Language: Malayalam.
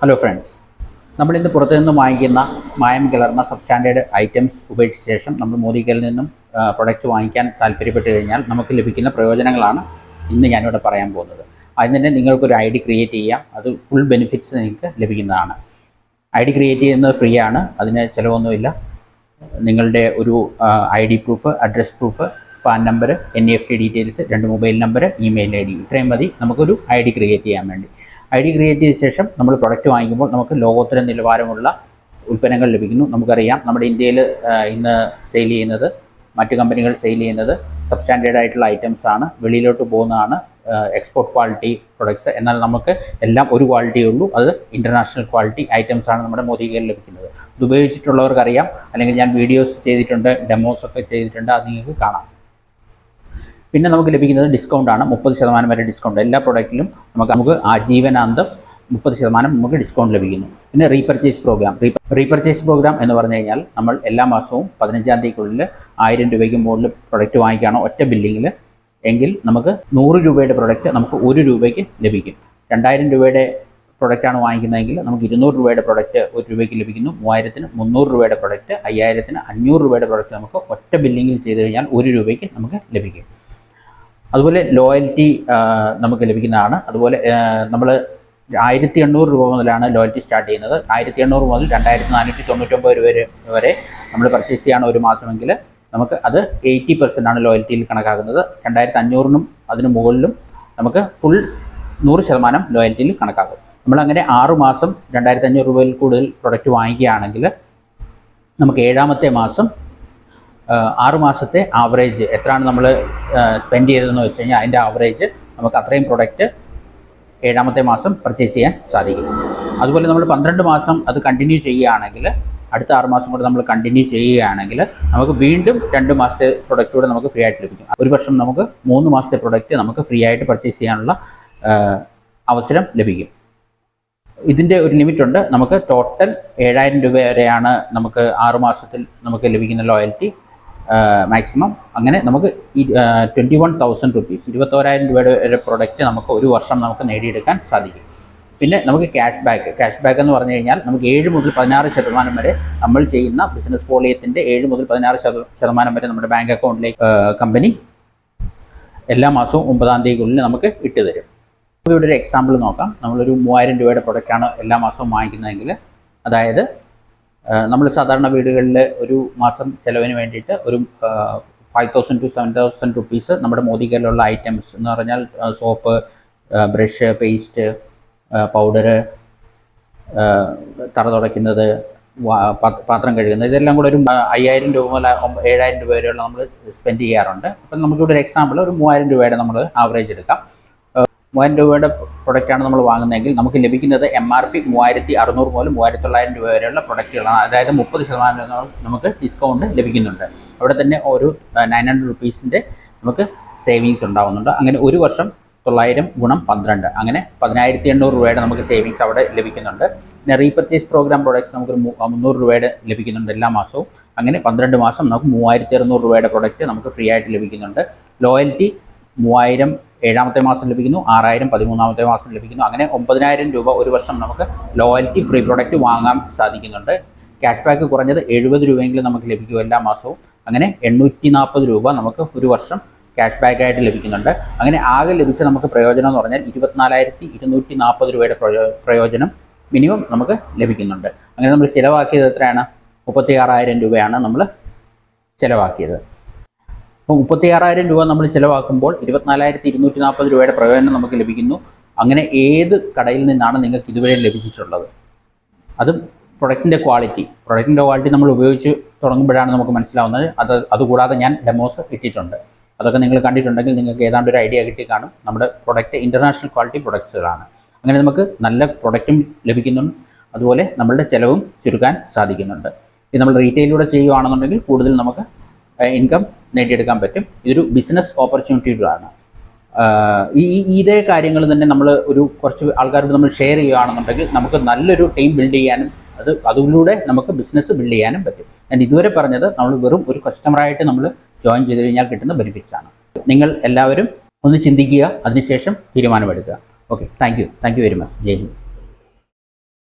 ഹലോ ഫ്രണ്ട്സ് നമ്മൾ ഇന്ന് പുറത്തു നിന്ന് വാങ്ങിക്കുന്ന മായം കലർന്ന സബ്സ്റ്റാൻഡേർഡ് ഐറ്റംസ് ഉപേക്ഷിച്ച ശേഷം നമ്മൾ മോദിക്കയിൽ നിന്നും പ്രൊഡക്റ്റ് വാങ്ങിക്കാൻ താല്പര്യപ്പെട്ട് കഴിഞ്ഞാൽ നമുക്ക് ലഭിക്കുന്ന പ്രയോജനങ്ങളാണ് ഇന്ന് ഞാനിവിടെ പറയാൻ പോകുന്നത്. അതിന് നിങ്ങൾക്കൊരു ഐ ഡി ക്രിയേറ്റ് ചെയ്യാം. അത് ഫുൾ ബെനിഫിറ്റ്സ് നിങ്ങൾക്ക് ലഭിക്കുന്നതാണ്. ഐ ഡി ക്രിയേറ്റ് ചെയ്യുന്നത് ഫ്രീ ആണ്. അതിന് ചിലവൊന്നുമില്ല. നിങ്ങളുടെ ഒരു I D proof address proof PAN number N F T details രണ്ട് mobile number email I D ഇത്രയും മതി. നമുക്കൊരു ഐ ഡി ക്രിയേറ്റ് ചെയ്യാൻ വേണ്ടി. ഐ ഡി ക്രിയേറ്റ് ചെയ്ത ശേഷം നമ്മൾ പ്രൊഡക്റ്റ് വാങ്ങിക്കുമ്പോൾ നമുക്ക് ലോകോത്തര നിലവാരമുള്ള ഉൽപ്പന്നങ്ങൾ ലഭിക്കുന്നു. നമുക്കറിയാം നമ്മുടെ ഇന്ത്യയിൽ ഇന്ന് സെയിൽ ചെയ്യുന്നത് മറ്റ് കമ്പനികൾ സെയിൽ ചെയ്യുന്നത് സബ്സ്റ്റാൻഡേർഡ് ആയിട്ടുള്ള ഐറ്റംസ് ആണ്. വെളിയിലോട്ട് പോകുന്നതാണ് എക്സ്പോർട്ട് ക്വാളിറ്റി പ്രൊഡക്ട്സ് എന്നാൽ നമുക്ക് എല്ലാം ഒരു ക്വാളിറ്റിയേ ഉള്ളൂ. അത് ഇന്റർനാഷണൽ ക്വാളിറ്റി ഐറ്റംസ് ആണ് നമ്മുടെ മോദികയിൽ ലഭിക്കുന്നത്. ഇത് ഉപയോഗിച്ചിട്ടുള്ളവർക്കറിയാം. അല്ലെങ്കിൽ ഞാൻ വീഡിയോസ് ചെയ്തിട്ടുണ്ട് ഡെമോസ് ഒക്കെ ചെയ്തിട്ടുണ്ട്. അത് നിങ്ങൾക്ക് കാണാം. പിന്നെ നമുക്ക് ലഭിക്കുന്നത് ഡിസ്കൗണ്ട് ആണ്. മുപ്പത് ശതമാനം വരെ ഡിസ്കൗണ്ട് എല്ലാ പ്രോഡക്റ്റിലും നമുക്ക് നമുക്ക് ആജീവനാന്തം മുപ്പത് ശതമാനം നമുക്ക് ഡിസ്കൗണ്ട് ലഭിക്കുന്നു. പിന്നെ റീപർച്ചേസ് പ്രോഗ്രാം റീപർച്ചേസ് പ്രോഗ്രാം എന്ന് പറഞ്ഞു കഴിഞ്ഞാൽ നമ്മൾ എല്ലാ മാസവും പതിനഞ്ചാം തീയതിക്കുള്ളിൽ ആയിരം രൂപയ്ക്ക് മുകളിൽ പ്രൊഡക്റ്റ് വാങ്ങിക്കുകയാണോ ഒറ്റ ബില്ലിങ്ങിൽ എങ്കിൽ നമുക്ക് നൂറ് രൂപയുടെ പ്രൊഡക്റ്റ് നമുക്ക് ഒരു രൂപയ്ക്ക് ലഭിക്കും. രണ്ടായിരം രൂപയുടെ പ്രൊഡക്റ്റാണ് വാങ്ങിക്കുന്നതെങ്കിൽ നമുക്ക് ഇരുന്നൂറ് രൂപയുടെ പ്രൊഡക്റ്റ് ഒരു രൂപയ്ക്ക് ലഭിക്കുന്നു. മൂവായിരത്തിന് മുന്നൂറ് രൂപയുടെ പ്രൊഡക്റ്റ് അയ്യായിരത്തിന് അഞ്ഞൂറ് രൂപയുടെ പ്രൊഡക്റ്റ് നമുക്ക് ഒറ്റ ബില്ലിങ്ങിൽ ചെയ്ത് കഴിഞ്ഞാൽ ഒരു രൂപയ്ക്ക് നമുക്ക് ലഭിക്കും. അതുപോലെ ലോയൽറ്റി നമുക്ക് ലഭിക്കുന്നതാണ്. അതുപോലെ നമ്മൾ ആയിരത്തി എണ്ണൂറ് രൂപ മുതലാണ് ലോയൽറ്റി സ്റ്റാർട്ട് ചെയ്യുന്നത്. ആയിരത്തി എണ്ണൂറ് മുതൽ രണ്ടായിരത്തി നാനൂറ്റി തൊണ്ണൂറ്റൊമ്പത് രൂപ വരെ നമ്മൾ പർച്ചേസ് ചെയ്യാണ് ഒരു മാസമെങ്കിൽ നമുക്ക് അത് എയ്റ്റി പെർസെന്റ് ആണ് ലോയൽറ്റിയിൽ കണക്കാക്കുന്നത്. രണ്ടായിരത്തി അഞ്ഞൂറിനും അതിന് മുകളിലും നമുക്ക് ഫുൾ നൂറ് ശതമാനം ലോയൽറ്റിയിൽ കണക്കാക്കും. നമ്മളങ്ങനെ ആറ് മാസം രണ്ടായിരത്തി അഞ്ഞൂറ് രൂപയിൽ കൂടുതൽ പ്രൊഡക്റ്റ് വാങ്ങിക്കുകയാണെങ്കിൽ നമുക്ക് ഏഴാമത്തെ മാസം ആറ് മാസത്തെ ആവറേജ് എത്രയാണ് നമ്മൾ സ്പെൻഡ് ചെയ്തതെന്ന് വെച്ച് കഴിഞ്ഞാൽ അതിന്റെ ആവറേജ് നമുക്ക് അത്രയും പ്രൊഡക്റ്റ് ഏഴാമത്തെ മാസം പർച്ചേസ് ചെയ്യാൻ സാധിക്കും. അതുപോലെ നമ്മൾ പന്ത്രണ്ട് മാസം അത് കണ്ടിന്യൂ ചെയ്യുകയാണെങ്കിൽ അടുത്ത ആറ് മാസം കൂടെ നമ്മൾ കണ്ടിന്യൂ ചെയ്യുകയാണെങ്കിൽ നമുക്ക് വീണ്ടും രണ്ട് മാസത്തെ പ്രൊഡക്റ്റ് കൂടെ നമുക്ക് ഫ്രീ ആയിട്ട് ലഭിക്കും. ഒരു വർഷം നമുക്ക് മൂന്ന് മാസത്തെ പ്രൊഡക്റ്റ് നമുക്ക് ഫ്രീ ആയിട്ട് പർച്ചേസ് ചെയ്യാനുള്ള അവസരം ലഭിക്കും. ഇതിന്റെ ഒരു ലിമിറ്റുണ്ട് നമുക്ക് ടോട്ടൽ ഏഴായിരം രൂപ വരെയാണ് നമുക്ക് ആറുമാസത്തിൽ നമുക്ക് ലഭിക്കുന്ന ലോയൽറ്റി മാക്സിമം അങ്ങനെ നമുക്ക് ട്വന്റി വൺ തൗസൻഡ് റുപ്പീസ് ഇരുപത്തോരായിരം രൂപയുടെ ഒരു പ്രൊഡക്റ്റ് നമുക്ക് ഒരു വർഷം നമുക്ക് നേടിയെടുക്കാൻ സാധിക്കും. പിന്നെ നമുക്ക് ക്യാഷ് ബാക്ക് ക്യാഷ് ബാക്ക് എന്ന് പറഞ്ഞു കഴിഞ്ഞാൽ നമുക്ക് ഏഴ് മുതൽ പതിനാറ് ശതമാനം വരെ നമ്മൾ ചെയ്യുന്ന ബിസിനസ് ഫോളിയത്തിന്റെ ഏഴ് മുതൽ പതിനാറ് ശതമാനം വരെ നമ്മുടെ ബാങ്ക് അക്കൗണ്ടിലേക്ക് കമ്പനി എല്ലാ മാസവും ഒമ്പതാം തീയതിക്കുള്ളിൽ നമുക്ക് ഇട്ട് തരും. ഇവിടെ ഒരു എക്സാമ്പിൾ നോക്കാം. നമ്മളൊരു മൂവായിരം രൂപയുടെ പ്രൊഡക്റ്റാണ് എല്ലാ മാസവും വാങ്ങിക്കുന്നതെങ്കിൽ അതായത് നമ്മൾ സാധാരണ വീടുകളിൽ ഒരു മാസം ചിലവിന് വേണ്ടിയിട്ട് ഒരു five thousand to seven thousand rupees നമ്മുടെ മോദി കയ്യിലുള്ള ഐറ്റംസ് എന്ന് പറഞ്ഞാൽ സോപ്പ് ബ്രഷ് പേസ്റ്റ് പൗഡറ് തറ തുടയ്ക്കുന്നത് പാത്രം കഴുകുന്നത് ഇതെല്ലാം കൂടെ ഒരു അയ്യായിരം രൂപ മുതൽ ഏഴായിരം രൂപ വരെയുള്ള നമ്മൾ സ്പെൻഡ് ചെയ്യാറുണ്ട്. അപ്പം നമുക്കിവിടെ ഒരു എക്സാമ്പിൾ ഒരു മൂവായിരം രൂപയുടെ നമ്മൾ ആവറേജ് എടുക്കാം. മൂവായിരം രൂപയുടെ പ്രൊഡക്റ്റാണ് നമ്മൾ വാങ്ങുന്നതെങ്കിൽ നമുക്ക് ലഭിക്കുന്നത് എം ആർ പി മൂവായിരത്തി അറുന്നൂറ് മുതൽ മൂവായിരത്തി തൊള്ളായിരം രൂപ വരെയുള്ള പ്രൊഡക്റ്റുകളാണ് അതായത് മുപ്പത് ശതമാനം നമുക്ക് ഡിസ്കൗണ്ട് ലഭിക്കുന്നുണ്ട്. അവിടെ തന്നെ ഒരു നയൻ ഹൺഡ്രഡ് റുപ്പീസിന്റെ നമുക്ക് സേവിങ്സ് ഉണ്ടാകുന്നുണ്ട് അങ്ങനെ ഒരു വർഷം തൊള്ളായിരം ഗുണം പന്ത്രണ്ട്. അങ്ങനെ പതിനായിരത്തി എണ്ണൂറ് രൂപയുടെ നമുക്ക് സേവിങ്സ് അവിടെ ലഭിക്കുന്നുണ്ട്. പിന്നെ റീപർച്ചേസ് പ്രോഗ്രാം പ്രോഡക്ട്സ് നമുക്ക് മുന്നൂറ് രൂപയുടെ ലഭിക്കുന്നുണ്ട് എല്ലാ മാസവും. അങ്ങനെ പന്ത്രണ്ട് മാസം നമുക്ക് മൂവായിരത്തി അറുന്നൂറ് രൂപയുടെ പ്രൊഡക്റ്റ് നമുക്ക് ഫ്രീ ആയിട്ട് ലഭിക്കുന്നുണ്ട്. ലോയൽറ്റി മൂവായിരം ഏഴാമത്തെ മാസം ലഭിക്കുന്നു ആറായിരം പതിമൂന്നാമത്തെ മാസം ലഭിക്കുന്നു. അങ്ങനെ ഒമ്പതിനായിരം രൂപ ഒരു വർഷം നമുക്ക് ലോയൽറ്റി ഫ്രീ പ്രൊഡക്റ്റ് വാങ്ങാൻ സാധിക്കുന്നുണ്ട്. ക്യാഷ് ബാക്ക് കുറഞ്ഞത് എഴുപത് രൂപയെങ്കിലും നമുക്ക് ലഭിക്കും എല്ലാ മാസവും. അങ്ങനെ എണ്ണൂറ്റി നാൽപ്പത് രൂപ നമുക്ക് ഒരു വർഷം ക്യാഷ് ബാക്ക് ആയിട്ട് ലഭിക്കുന്നുണ്ട്. അങ്ങനെ ആകെ ലഭിച്ച നമുക്ക് പ്രയോജനം എന്ന് പറഞ്ഞാൽ ഇരുപത്തിനാലായിരത്തി ഇരുന്നൂറ്റി നാൽപ്പത് രൂപയുടെ പ്രയോജനം മിനിമം നമുക്ക് ലഭിക്കുന്നുണ്ട്. അങ്ങനെ നമ്മൾ ചിലവാക്കിയത് എത്രയാണ്? മുപ്പത്തി ആറായിരം രൂപയാണ് നമ്മൾ ചിലവാക്കിയത്. അപ്പോൾ മുപ്പത്തി ആറായിരം രൂപ നമ്മൾ ചിലവാക്കുമ്പോൾ ഇരുപത്തിനാലായിരത്തി ഇരുന്നൂറ്റി നാൽപ്പത് രൂപയുടെ പ്രയോജനം നമുക്ക് ലഭിക്കുന്നു. അങ്ങനെ ഏത് കടയിൽ നിന്നാണ് നിങ്ങൾക്ക് ഇതുവരെ ലഭിച്ചിട്ടുള്ളത്? അതും പ്രൊഡക്റ്റിന്റെ ക്വാളിറ്റി. പ്രൊഡക്റ്റിന്റെ ക്വാളിറ്റി നമ്മൾ ഉപയോഗിച്ച് തുടങ്ങുമ്പോഴാണ് നമുക്ക് മനസ്സിലാവുന്നത്. അത് അതുകൂടാതെ ഞാൻ ഡെമോസ് ഇട്ടിട്ടുണ്ട്. അതൊക്കെ നിങ്ങൾ കണ്ടിട്ടുണ്ടെങ്കിൽ നിങ്ങൾക്ക് ഏതാണ്ട് ഒരു ഐഡിയ കിട്ടി കാണും. നമ്മുടെ പ്രൊഡക്റ്റ് ഇന്റർനാഷണൽ ക്വാളിറ്റി പ്രൊഡക്ട്സുകളാണ്. അങ്ങനെ നമുക്ക് നല്ല പ്രൊഡക്റ്റും ലഭിക്കുന്നുണ്ട്. അതുപോലെ നമ്മളുടെ ചിലവും ചുരുക്കാൻ സാധിക്കുന്നുണ്ട്. ഇത് നമ്മൾ റീറ്റെയിലൂടെ ചെയ്യുകയാണെന്നുണ്ടെങ്കിൽ കൂടുതൽ നമുക്ക് ഇൻകം നേടിയെടുക്കാൻ പറ്റും. ഇതൊരു ബിസിനസ് ഓപ്പർച്യൂണിറ്റികളാണ് ഈ ഇതേ കാര്യങ്ങൾ തന്നെ നമ്മൾ ഒരു കുറച്ച് ആൾക്കാരോട് നമ്മൾ ഷെയർ ചെയ്യുകയാണെന്നുണ്ടെങ്കിൽ നമുക്ക് നല്ലൊരു ടീം ബിൽഡ് ചെയ്യാനും അത് അതിലൂടെ നമുക്ക് ബിസിനസ് ബിൽഡ് ചെയ്യാനും പറ്റും. ഞാൻ ഇതുവരെ പറഞ്ഞത് നമ്മൾ വെറും ഒരു കസ്റ്റമറായിട്ട് നമ്മൾ ജോയിൻ ചെയ്ത് കഴിഞ്ഞാൽ കിട്ടുന്ന ബെനിഫിറ്റ്സ് ആണ്. നിങ്ങൾ എല്ലാവരും ഒന്ന് ചിന്തിക്കുക അതിനുശേഷം തീരുമാനമെടുക്കുക. Okay thank you thank you very much Jai Hind.